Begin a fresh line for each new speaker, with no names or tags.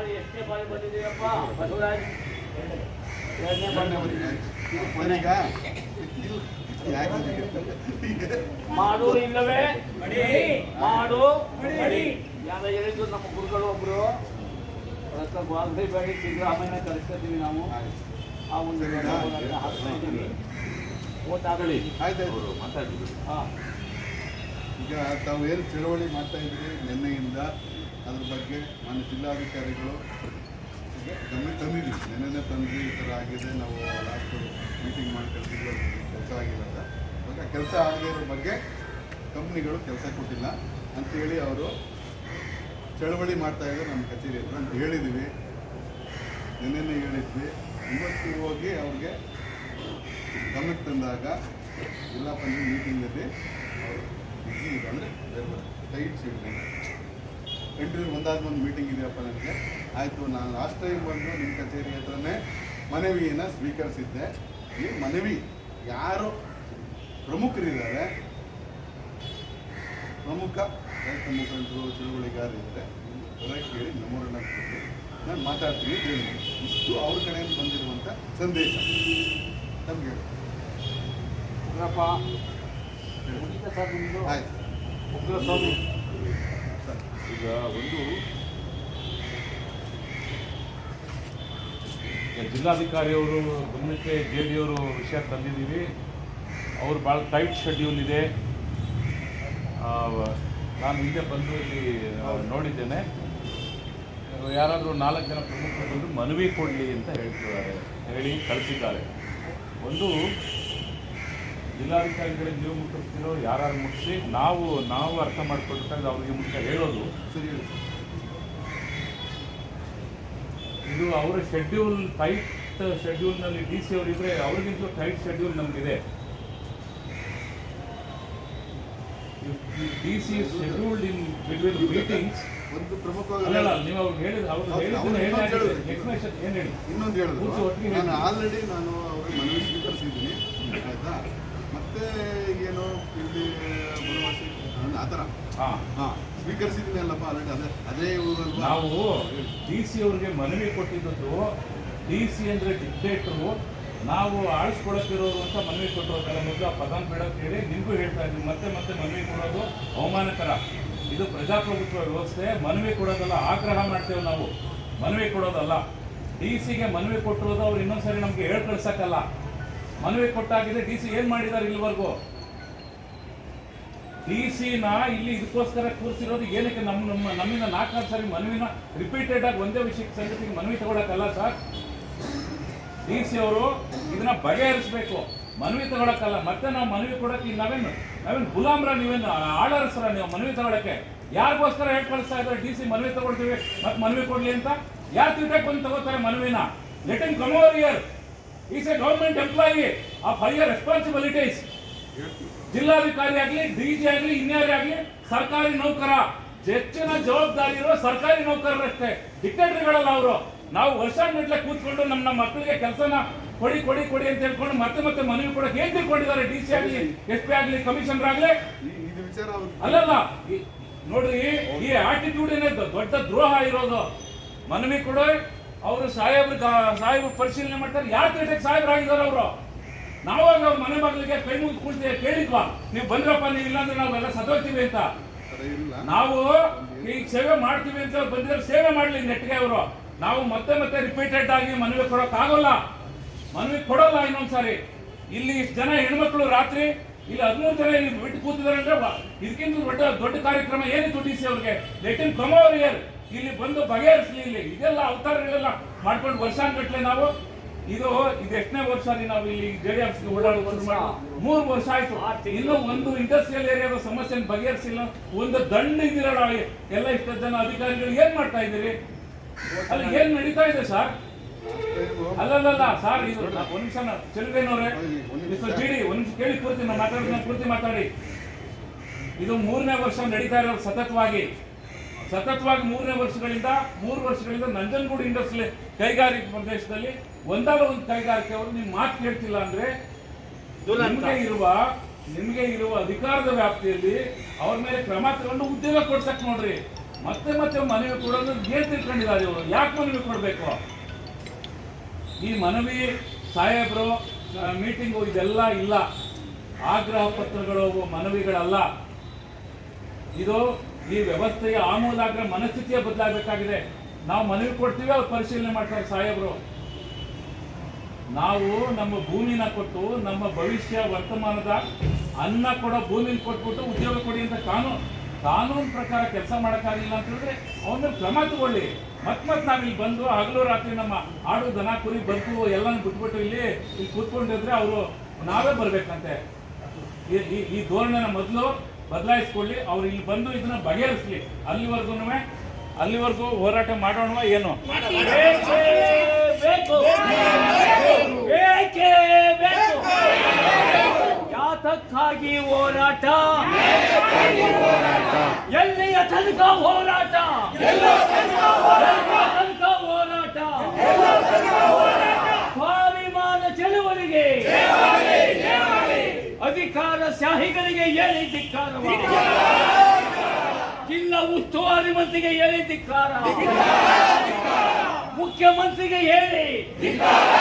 ಮಾಡಿ ಎಷ್ಟೇ ಬಾರಿ ಬಂದಿದ್ದೀರಪ್ಪ ಬಸವರಾಜ್. ಎರಡನೇ ಬಾರಿ ಮಾಡು ಇಲ್ಲವೇ? ಮಾಡು. ಯಾರ ಹೇಳಿದ್ರು ನಮ್ಮ ಗುರುಗಳು ಒಬ್ರು. ಅದಕ್ಕೆ ಬೇಡಿ ಸಿದ್ದರಾಮಯ್ಯನ ಕಳಿಸ್ಕೊತೀವಿ ನಾವು. ಆ ಒಂದು ಹಾಕ್ತಾ ಇದ್ದೀವಿ ಓಟ್ ಆಗಲಿ.
ಆಯ್ತಾಯ್ತು
ಹಾಂ.
ಈಗ ತಾವು ಏನು ಚಳವಳಿ ಮಾಡ್ತಾ ಇದ್ರಿ ನಿನ್ನೆಯಿಂದ? ಅದ್ರ ಬಗ್ಗೆ ಮಾನ್ಯ ಜಿಲ್ಲಾಧಿಕಾರಿಗಳು ಗಮನ ತಂದಿದ್ದೀವಿ. ನಿನ್ನೆನೇ ತಂದ್ವಿ ಈ ಥರ ಆಗಿದೆ, ನಾವು ಲಾಸ್ಟ್ ಮೀಟಿಂಗ್ ಮಾಡಿ ಕೆಲಸ ಆಗಿಲ್ಲ ಅಂತ. ಕೆಲಸ ಆಗಿರೋ ಬಗ್ಗೆ ಕಂಪ್ನಿಗಳು ಕೆಲಸ ಕೊಟ್ಟಿಲ್ಲ ಅಂಥೇಳಿ ಅವರು ಚಳವಳಿ ಮಾಡ್ತಾ ಇದ್ದಾರೆ ನಮ್ಮ ಕಚೇರಿ ಹತ್ರ ಅಂತ ಹೇಳಿದ್ವಿ ನಿನ್ನೆನೇ ಹೇಳಿದ್ವಿ. ಇವತ್ತು ಹೋಗಿ ಅವ್ರಿಗೆ ಗಮನಕ್ಕೆ ತಂದಾಗ ಜಿಲ್ಲಾ ಪಂಚಾಯತ್ ಮೀಟಿಂಗಲ್ಲಿ ಅವರು ಬಿಸಿ ಅಂದರೆ ಬೇರೆ ಬೇರೆ ಕಂಟಿನ್ಯೂ ಒಂದಾದ ಒಂದು ಮೀಟಿಂಗ್ ಇದೆಯಪ್ಪ ನನಗೆ ಆಯಿತು ನಾನು ಲಾಸ್ಟ್ ಟೈಮ್ ಬಂದು ನಿಮ್ಮ ಕಚೇರಿ ಹತ್ರನೇ ಮನವಿಯನ್ನು ಸ್ವೀಕರಿಸಿದ್ದೆ. ಈ ಮನವಿ ಯಾರು ಪ್ರಮುಖರಿದ್ದಾರೆ? ಪ್ರಮುಖ ರೈತ ಮುಖಂಡರು ಚಳುವಳಿಗಾರರಿದ್ದಾರೆ ಅದಕ್ಕೆ ಕೇಳಿ ನಮ್ಮೂರನ್ನ ನಾನು ಮಾತಾಡ್ತೀನಿ ಕೇಳಿ ಇಷ್ಟು ಅವ್ರ ಕಡೆಯಿಂದ ಬಂದಿರುವಂಥ ಸಂದೇಶ. ನಮಗೆ
ಉಗ್ರಪ್ಪ
ಆಯ್ತು.
ಉಗ್ರ ಸ್ವಾಮಿ
ಸರ್
ಈಗ ಒಂದು ಜಿಲ್ಲಾಧಿಕಾರಿಯವರು, ಗಮನಕ್ಕೆ ಜೆ ಡಿ ಅವರು ವಿಷಯ ತಂದಿದ್ದೀವಿ. ಅವರು ಭಾಳ ಟೈಟ್ ಶೆಡ್ಯೂಲ್ ಇದೆ. ನಾನು ಹಿಂದೆ ಬಂದು ಇಲ್ಲಿ ನೋಡಿದ್ದೇನೆ. ಯಾರಾದರೂ ನಾಲ್ಕು ಜನ ಪ್ರಮುಖರು ಬಂದು ಮನವಿ ಕೊಡಲಿ ಅಂತ ಹೇಳ್ತಿದ್ದಾರೆ, ಹೇಳಿ ಕಳಿಸಿದ್ದಾರೆ. ಒಂದು ಜಿಲ್ಲಾಧಿಕಾರಿಗಳಿಗೆ ನೀವು ಮುಟ್ಟಿಸ್ತಿರೋ ಯಾರು ಮುಟ್ಟಿಸಿ ನಾವು ನಾವು ಅರ್ಥ ಮಾಡ್ಕೊಳ್ಬೇಕಾದ್ರೆ ಅವ್ರಿಗೆ ಮುಂಚೆ ಹೇಳೋದು.
ಸರಿ
ಇದು ಅವರ ಶೆಡ್ಯೂಲ್ ಟೈಟ್ ಶೆಡ್ಯೂಲ್ನಲ್ಲಿ ಡಿ ಸಿ ಅವರಿದ್ರೆ ಅವ್ರಿಗಿಂತಲೂ ಟೈಟ್ ಶೆಡ್ಯೂಲ್ ನಮಗಿದೆ. D C scheduled in between meetings
ಒಂದು ಪ್ರಮುಖವಾಗಿ
ನೀವು ಅವ್ರಿಗೆ ಹೇಳಿದ ಅವ್ರು
ಹೇಳಿದ್ರು.
ಎಕ್ಸ್ಪ್ಲೇಷನ್ ಏನು ಹೇಳಿ?
ಇನ್ನೊಂದು ಹೇಳಿದ್ರು. ನಾನು. ಆಲ್ರೆಡಿ ನಾನು ಅವ್ರಿಗೆ ಮನವಿ ಸ್ವೀಕರಿಸಿದ್ದೀನಿ. ಆಯ್ತಾ? ಇಲ್ಲಿ ಬನವಾಸಿ ಆ ಥರ.
ಹಾಂ.
ಹಾಂ ಸ್ವೀಕರಿಸಿದ್ದೀನಿ ಅಲ್ಲಪ್ಪ ಆಲ್ರೆಡಿ ಅದೇ ಅದೇ ಊರಲ್ವಾ
ನಾವು ಡಿ ಸಿ ಅವ್ರಿಗೆ ಮನವಿ ಕೊಟ್ಟಿದ್ದದ್ದು ಡಿ ಸಿ ಅಂದರೆ ಡಿಕ್ಟೇಟ್ರು ನಾವು ಆಳಿಸ್ಕೊಳಕ್ಕಿರೋರು ಅಂತ ಮನವಿ ಕೊಟ್ಟಿರೋದಲ್ಲ ಮೊದಲು ಆ ಪದಾನ್ ಬೇಡಕ್ಕೆ ಹೇಳಿ ನಿಮಗೂ ಹೇಳ್ತಾ ಇದ್ದೀವಿ ಮತ್ತೆ ಮತ್ತೆ ಮನವಿ ಕೊಡೋದು ಅವಮಾನಕರ. ಇದು ಪ್ರಜಾಪ್ರಭುತ್ವ ವ್ಯವಸ್ಥೆ ಮನವಿ ಕೊಡೋದಲ್ಲ ಆಗ್ರಹ ಮಾಡ್ತೇವೆ ನಾವು. ಮನವಿ ಕೊಡೋದಲ್ಲ. ಡಿ ಸಿಗೆ ಮನವಿ ಕೊಟ್ಟಿರೋದು ಅವ್ರು ಇನ್ನೊಂದ್ಸರಿ ನಮಗೆ ಹೇಳ್ ಕಳ್ಸಕ್ಕಲ್ಲ. ಮನವಿ ಕೊಟ್ಟಾಗಿದೆ ಡಿ ಸಿ ಏನು ಮಾಡಿದ್ದಾರೆ ಇಲ್ಲಿವರೆಗೂ? ಡಿ ಸಿನ ಇಲ್ಲಿ ಇದಕ್ಕೋಸ್ಕರ ಕೂರಿಸಿರೋದು ಏನಕ್ಕೆ ನಮ್ಮ ನಮ್ಮ ನಮ್ಮಿಂದ ನಾಲ್ಕಾರು ಸಾರಿ ಮನವಿನ ರಿಪೀಟೆಡ್ ಆಗಿ ಒಂದೇ ವಿಷಯಕ್ಕೆ ಸಂಗತಿಗೆ ಮನವಿ ತಗೊಳಕ್ಕಲ್ಲ ಸರ್? ಡಿ ಸಿ ಅವರು ಇದನ್ನ ಬಗೆಹರಿಸಬೇಕು ಮನವಿ ತಗೊಳಕ್ಕಲ್ಲ ಮತ್ತೆ ನಾವು ಮನವಿ ಕೊಡಕ್ಕೆ ಈಗ ನಾವೇನು ನಾವೇನು ಗುಲಾಮ್ರ ನೀವೇನು ಆಳರಸರ ನೀವು ಮನವಿ ತಗೊಳಕ್ಕೆ? ಯಾರಿಗೋಸ್ಕರ ಹೇಳಿ ಕಳಿಸ್ತಾ ಇದ್ದಾರೆ? ಡಿ ಸಿ ಮನವಿ ತಗೊಳ್ತೀವಿ. ಮತ್ತೆ ಮನವಿ ಕೊಡ್ಲಿ ಅಂತ? ಯಾರು ತಿಳ್ಬೇಕು ಬಂದು ತಗೋತಾರೆ ಮನವಿನ? Let in come over here is a government employee of higher responsibilities ಜಿಲ್ಲಾಧಿಕಾರಿ ಆಗಲಿ ಡಿ ಜಿ ಆಗಲಿ, ಇನ್ಯಾರೇ ಆಗಲಿ, ಸರ್ಕಾರಿ ನೌಕರ. ಹೆಚ್ಚಿನ ಜವಾಬ್ದಾರಿ ಇರೋ ಸರ್ಕಾರಿ ನೌಕರರಷ್ಟೇ. ಡಿಕ್ಟೇಟರ್ಗಳಲ್ಲ ಅವರು. ನಾವು ವರ್ಷಾನ್ಗಟ್ಲೆ ಕೂತ್ಕೊಂಡು ನಮ್ಮ ಮಕ್ಕಳಿಗೆ ಕೆಲಸನ ಕೊಡಿ ಕೊಡಿ ಕೊಡಿ ಅಂತ ಹೇಳ್ಕೊಂಡು ಮತ್ತೆ ಮತ್ತೆ ಮನವಿ ಕೊಡಕ್ಕೆ ಏನ್ ತಿಳ್ಕೊಂಡಿದ್ದಾರೆ ಡಿ ಸಿ ಆಗಲಿ, ಎಸ್ ಪಿ ಆಗಲಿ, ಕಮಿಷನರ್ ಆಗಲಿ. ಅಲ್ಲಲ್ಲ ನೋಡ್ರಿ, ಈ ಆಟಿಟ್ಯೂಡ್ ಏನೇ ದೊಡ್ಡ ದ್ರೋಹ ಇರೋದು. ಮನವಿ ಕೊಡೋ ಅವರು ಸಾಹೇಬ್ರ, ಸಾಹೇಬ್ರು ಪರಿಶೀಲನೆ ಮಾಡ್ತಾರೆ. ಯಾರು ಸಾಹೇಬ್ರು ಸಾಹೇಬ್ರಾಗಿದ್ದಾರೆ ಅವರು? ನಾವಾಗ ಮನೆ ಮಗಳಿಗೆ ಕೈ ಮುಗಿದು ಕೇಳಿದ್ವಾ? ನೀವು ಬಂದ್ರಪ್ಪ ನೀವು ಇಲ್ಲಾಂದ್ರೆ ನಾವೆಲ್ಲ ಸದೋಗ್ತೀವಿ ಅಂತ.
ಇಲ್ಲ.
ನಾವು ಈಗ ಸೇವೆ ಮಾಡ್ತೀವಿ ಅಂತ ಬಂದಿದ್ರೆ ಸೇವೆ ಮಾಡ್ಲಿ ನೆಟ್ಗೆ ಅವರು. ನಾವು ಮತ್ತೆ ಮತ್ತೆ ರಿಪೀಟೆಡ್ ಆಗಿ ಮನವಿ ಕೊಡೋಕ್ ಆಗೋಲ್ಲ. ಮನವಿ ಕೊಡೋಲ್ಲ ಇನ್ನೊಂದ್ಸಾರಿ. ಇಲ್ಲಿ ಇಷ್ಟು ಜನ ಹೆಣ್ಮಕ್ಳು ರಾತ್ರಿ ಇಲ್ಲಿ ಹದಿಮೂರು ಜನ ಇಲ್ಲಿ ಬಿಟ್ಟು ಕೂತಿದ್ದಾರೆ ಅಂದ್ರೆ ಇದಕ್ಕಿಂತ ದೊಡ್ಡ ದೊಡ್ಡ ಕಾರ್ಯಕ್ರಮ ಏನು ದುಡ್ಡಿಸಿ ಅವ್ರಿಗೆ? ಲೆಟ್ ಇನ್ ಕಮ್ ಇಯರ್ ಇಲ್ಲಿ ಬಂದು ಬಗೆಹರಿಸಲಿ ಇಲ್ಲಿ. ಇದೆಲ್ಲ ಅವತಾರಗಳೆಲ್ಲ ಮಾಡ್ಕೊಂಡು ವರ್ಷಾನ್ಗಟ್ಲೆ ನಾವು ಇದು ಇದು ಎಷ್ಟನೇ ವರ್ಷ ನಾವು ಇಲ್ಲಿ ಜೆ ಡಿ ಎಫ್ ಮೂರು ವರ್ಷ ಆಯ್ತು. ಇನ್ನು ಒಂದು ಇಂಡಸ್ಟ್ರಿಯಲ್ ಏರಿಯಾದ ಸಮಸ್ಯೆ ಬಗೆಹರಿಸಿಲ್ಲ. ಒಂದು ದಂಡ ಇದ್ದೀರಲ್ಲ ಎಲ್ಲ ಇಷ್ಟ ಜನ ಅಧಿಕಾರಿಗಳು ಏನ್ ಮಾಡ್ತಾ ಇದ್ದೀರಿ? ಅಲ್ಲಿ ಏನ್ ನಡೀತಾ ಇದೆ ಸರ್? ಅಲ್ಲಲ್ಲ ಸರ್ ಇದು ಒಂದ್ ನಿಮಿಷ ಚೆಲುವೇನವ್ರೆ ಮಿಸ್ಟರ್ ಜಿ ಡಿ ಒಂದ್ ಕೇಳಿ, ಪೂರ್ತಿ ನಾನು ಮಾತಾಡ್ತೀನಿ ಕೂರ್ತಿ ಮಾತಾಡಿ. ಇದು ಮೂರನೇ ವರ್ಷ ನಡೀತಾ ಇರೋದು ಸತತವಾಗಿ. ಸತತವಾಗಿ ಮೂರನೇ ವರ್ಷಗಳಿಂದ ಮೂರು ವರ್ಷಗಳಿಂದ ನಂಜನಗೂಡು ಇಂಡಸ್ಟ್ರಿ ಕೈಗಾರಿಕೆ ಪ್ರದೇಶದಲ್ಲಿ ಒಂದಲ್ಲ ಒಂದು ಕೈಗಾರಿಕೆ ಅವರು ನೀವು ಮಾತು ಕೇಳ್ತಿಲ್ಲ ಅಂದ್ರೆ ನಿಮಗೆ ಇರುವ ನಿಮಗೆ ಇರುವ ಅಧಿಕಾರದ ವ್ಯಾಪ್ತಿಯಲ್ಲಿ ಅವ್ರ ಮೇಲೆ ಕ್ರಮ ತಗೊಂಡು ಉದ್ಯೋಗ ಕೊಡ್ಸಕ್ ನೋಡ್ರಿ. ಮತ್ತೆ ಮತ್ತೆ ಮನವಿ ಕೊಡೋದು ಏನ್ ತಿಳ್ಕೊಂಡಿದ್ದಾರೆ ಇವರು? ಯಾಕೆ ಮನವಿ ಕೊಡಬೇಕು? ಈ ಮನವಿ ಸಾಹೇಬರು ಮೀಟಿಂಗು ಇದೆಲ್ಲ ಇಲ್ಲ. ಆಗ್ರಹ ಪತ್ರಗಳು ಮನವಿಗಳಲ್ಲ. ಇದು ಈ ವ್ಯವಸ್ಥೆಯ ಆಮೂಲಾಗ್ರ ಮನಸ್ಥಿತಿಯ ಬದಲಾಗಬೇಕಾಗಿದೆ. ನಾವು ಮನವಿ ಕೊಡ್ತೀವಿ, ಅವ್ರು ಪರಿಶೀಲನೆ ಮಾಡ್ತಾರೆ ಸಾಹೇಬರು. ನಾವು ನಮ್ಮ ಭೂಮಿನ ಕೊಟ್ಟು, ನಮ್ಮ ಭವಿಷ್ಯ ವರ್ತಮಾನದ ಅನ್ನ ಕೊಡೋ ಭೂಮಿನ ಕೊಟ್ಬಿಟ್ಟು ಉದ್ಯೋಗ ಕೊಡಿ ಅಂತ ಕಾನೂನು ಕಾನೂನು ಪ್ರಕಾರ ಕೆಲಸ ಮಾಡೋಕ್ಕಾಗಿಲ್ಲ ಅಂತ ಹೇಳಿದ್ರೆ ಅವನ್ನ ಕ್ರಮ ತಗೊಳ್ಳಿ. ಮತ್ತೆ ಮತ್ತೆ ನಾವಿಲ್ಲಿ ಬಂದು ಹಗಲು ರಾತ್ರಿ ನಮ್ಮ ಆಡು, ದನ, ಕುರಿ ಬದುಕು ಎಲ್ಲಾನು ಬಿಟ್ಬಿಟ್ಟು ಇಲ್ಲಿ ಇಲ್ಲಿ ಕೂತ್ಕೊಂಡಿದ್ರೆ ಅವರು ನಾವೇ ಬರ್ಬೇಕಂತೆ. ಈ- ಈ ಧೋರಣೆನ ಮೊದಲು ಬದಲಾಯಿಸ್ಕೊಳ್ಳಿ, ಅವ್ರು ಇಲ್ಲಿ ಬಂದು ಇದನ್ನ ಬಗೆಹರಿಸ್ಲಿ. ಅಲ್ಲಿವರೆಗೂ ಅಲ್ಲಿವರೆಗೂ ಹೋರಾಟ ಮಾಡೋಣ ಏನು?
ಯಾತಕ್ಕಾಗಿ ಹೋರಾಟ. ಎಲ್ಲಿಯ ತನಕ ಹೋರಾಟ? ಹೋರಾಟ ಹೋರಾಟ? ಶಾಹಿಗಳಿಗೆ ಏನೇ ಧಿಕ್ಕಾರ ಜಿಲ್ಲಾ ಉಸ್ತುವಾರಿ ಮಂತ್ರಿಗೆ ಹೇಳಿ ಧಿಕ್ಕಾರ ಮುಖ್ಯಮಂತ್ರಿಗೆ ಹೇಳಿ.